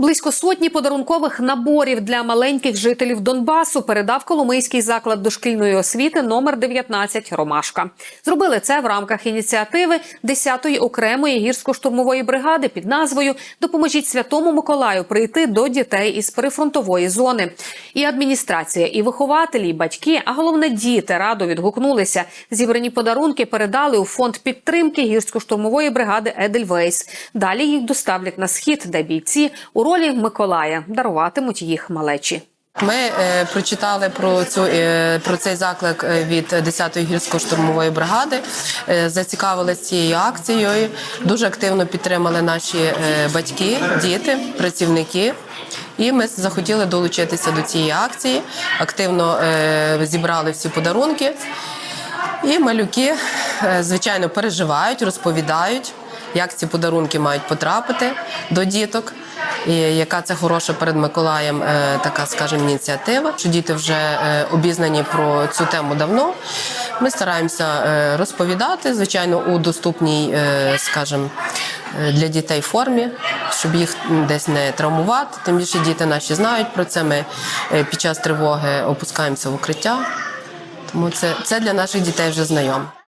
Близько сотні подарункових наборів для маленьких жителів Донбасу передав Коломийський заклад дошкільної освіти номер 19 Ромашка. Зробили це в рамках ініціативи 10-ї окремої гірсько-штурмової бригади під назвою Допоможіть Святому Миколаю прийти до дітей із прифронтової зони. І адміністрація, і вихователі, і батьки, а головне діти радо відгукнулися. Зібрані подарунки передали у фонд підтримки гірсько-штурмової бригади Едельвейс. Далі їх доставлять на схід, де бійці у ролі Миколая даруватимуть їх малечі. Ми е, прочитали про цю е, про цей заклик е, від 10-ї гірсько-штурмової бригади, е, зацікавилися цією акцією. Дуже активно підтримали наші е, батьки, діти, працівники. І ми захотіли долучитися до цієї акції. Активно е, зібрали всі подарунки. І малюки, звичайно, переживають, розповідають, як ці подарунки мають потрапити до діток. І яка це хороша перед Миколаєм е, така, скажімо, ініціатива, що діти вже е, обізнані про цю тему давно. Ми стараємося е, розповідати, звичайно, у доступній, е, скажімо, е, для дітей формі, щоб їх десь не травмувати. Тим більше діти наші знають про це. Ми е, під час тривоги опускаємося в укриття. Тому це, це для наших дітей вже знайомо.